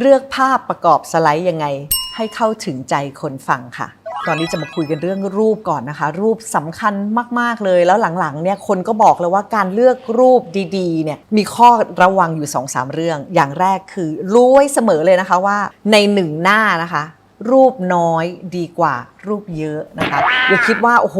เลือกภาพประกอบสไลด์ยังไง ให้เข้าถึงใจคนฟังค่ะ ตอนนี้จะมาคุยกันเรื่องรูปก่อนนะคะ รูปสำคัญมาก ๆ เลยแล้วหลังๆเนี่ยคนก็บอกแล้ว่าการเลือกรูปดีๆเนี่ยมีข้อระวังอยู่2-3เรื่อง อย่างแรกคือรู้ไว้เสมอเลยนะคะว่าในหนึ่งหน้านะคะ รูปน้อยดีกว่ารูปเยอะนะคะอย่าคิดว่าโอ้โห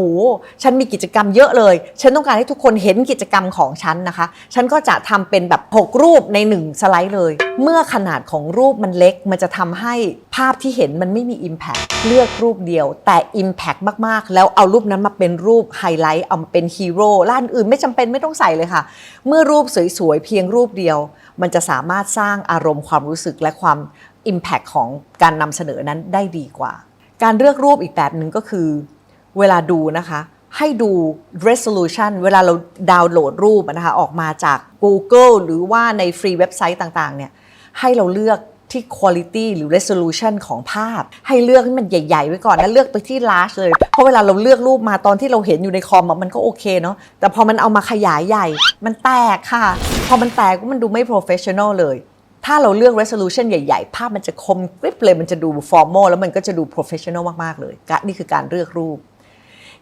ฉันมีกิจกรรมเยอะเลย ฉันต้องการให้ทุกคนเห็นกิจกรรมของฉันนะคะ ฉันก็จะทำเป็นแบบ 6 รูปใน 1 สไลด์เลย เมื่อขนาดของรูปมันเล็ก มันจะทำให้ภาพที่เห็นมันไม่มี Impact เลือกรูปเดียว แต่ Impact มากๆ แล้วเอารูปนั้นมาเป็นรูปไฮไลท์เอามาเป็นฮีโร่ละอันอื่นไม่จำเป็นไม่ต้องใส่เลยค่ะ เมื่อรูปสวยๆเพียงรูปเดียว มันจะสามารถสร้างอารมณ์ความรู้สึกและความ Impact ของการนำเสนอนั้นได้ดีกว่า การเลือกรูปอีกแบบหนึ่งก็คือ เวลาดูนะคะ ให้ดู resolution เวลาเราดาวน์โหลดรูปนะคะออกมาจาก Google หรือว่าในฟรีเว็บไซต์ต่างๆเนี่ยให้เราเลือกที่ quality หรือ resolution ของภาพ ให้เลือกให้มันใหญ่ ๆ ไว้ก่อนแล้วเลือกไปที่ large เลย เพราะเวลาเราเลือกรูปมาตอนที่เราเห็นอยู่ในคอมมันก็โอเคเนาะแต่พอมันเอามาขยายใหญ่ มันแตกค่ะ พอมันแตกก็มันดูไม่ professional เลย ถ้าเราเลือก resolution ใหญ่ ๆ ภาพมันจะคมกริบเลย มันจะดู formal แล้วมันก็จะดู professional มากๆเลย นี่คือการเลือกรูป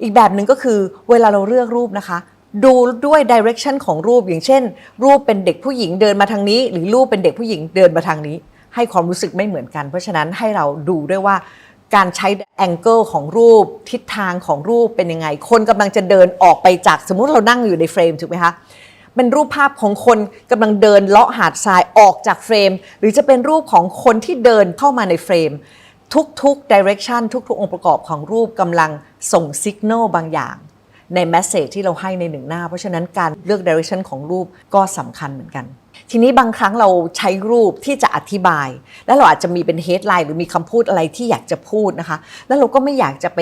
อีกแบบหนึ่งก็คือเวลาเราเลือกรูปนะคะ ดูด้วย direction ของรูป อย่างเช่น รูปเป็นเด็กผู้หญิงเดินมาทางนี้ หรือรูปเป็นเด็กผู้หญิงเดินมาทางนี้ ให้ความรู้สึกไม่เหมือนกัน เพราะฉะนั้นให้เราดูด้วยว่าการใช้ angle ของรูปทิศทางของรูปเป็นยังไง คนกำลังจะเดินออกไปจากสมมุติเรานั่งอยู่ในเฟรมถูกไหมคะ เป็นรูปภาพของคนกำลังเดินเลาะหาดทรายออกจากเฟรม หรือจะเป็นรูปของคนที่เดินเข้ามาในเฟรม ทุกๆ direction ทุกๆ องค์ประกอบของรูปกำลังส่งสัญญาณบางอย่างในแมสเซจที่เราให้ในหนึ่งหน้า เพราะฉะนั้นการเลือก direction ของรูปก็สำคัญเหมือนกัน ทีนี้บางครั้งเราใช้รูปที่จะอธิบาย แล้วเราอาจจะมีเป็น headline หรือมีคำพูดอะไรที่อยากจะพูดนะคะ แล้วเราก็ไม่อยากจะไป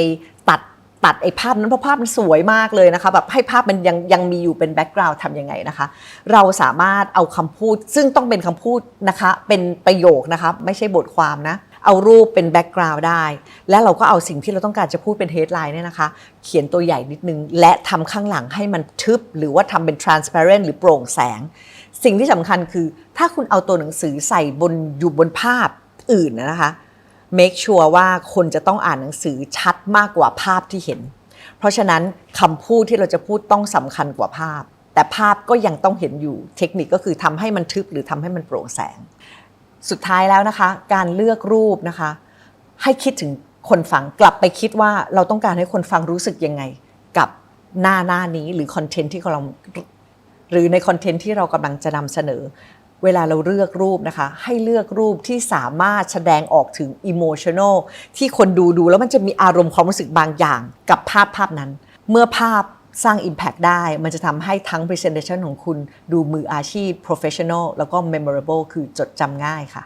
ตัด ตัดไอ้ภาพนั้นเพราะภาพมันสวยมากเลยนะคะแบบให้ภาพมันยังยังมีอยู่เป็นแบ็กกราวด์ทำยังไงนะคะ เราสามารถเอาคำพูด ซึ่งต้องเป็นคำพูดนะคะ เป็นประโยคนะคะ ไม่ใช่บทความนะ เอารูปเป็นแบ็กกราวด์ได้ และเราก็เอาสิ่งที่เราต้องการจะพูดเป็นเฮดไลน์เนี่ยนะคะ เขียนตัวใหญ่นิดนึง และทำข้างหลังให้มันทึบ หรือว่าทำเป็น transparent หรือโปร่งแสง สิ่งที่สำคัญคือ ถ้าคุณเอาตัวหนังสือใส่บนอยู่บนภาพอื่นนะคะ make sure ว่าคนจะต้องอ่านหนังสือชัดมากกว่าภาพที่เห็น เพราะฉะนั้นคำพูดที่เราจะพูดต้องสำคัญกว่าภาพ แต่ภาพก็ยังต้องเห็นอยู่ เทคนิคก็คือทำให้มันทึบหรือทำให้มันโปร่งแสง สุดท้ายแล้วนะคะ การเลือกรูปนะคะ ให้คิดถึงคนฟังกลับไปคิดว่าเราต้องการให้คนฟังรู้สึกยังไง กับหน้าหน้านี้หรือคอนเทนต์ที่เราหรือในคอนเทนต์ที่เรากำลังจะนำเสนอ เวลาเราเลือกรูปนะคะ ให้เลือกรูปที่สามารถแสดงออกถึงอิโมชันอลที่คนดูดูแล้วมันจะมีอารมณ์ความรู้สึกบางอย่างกับภาพภาพนั้น เมื่อภาพสร้าง Impact ได้ มันจะทำให้ทั้ง Presentation ของคุณดูมืออาชีพ Professional แล้วก็ Memorable คือจดจำง่ายค่ะ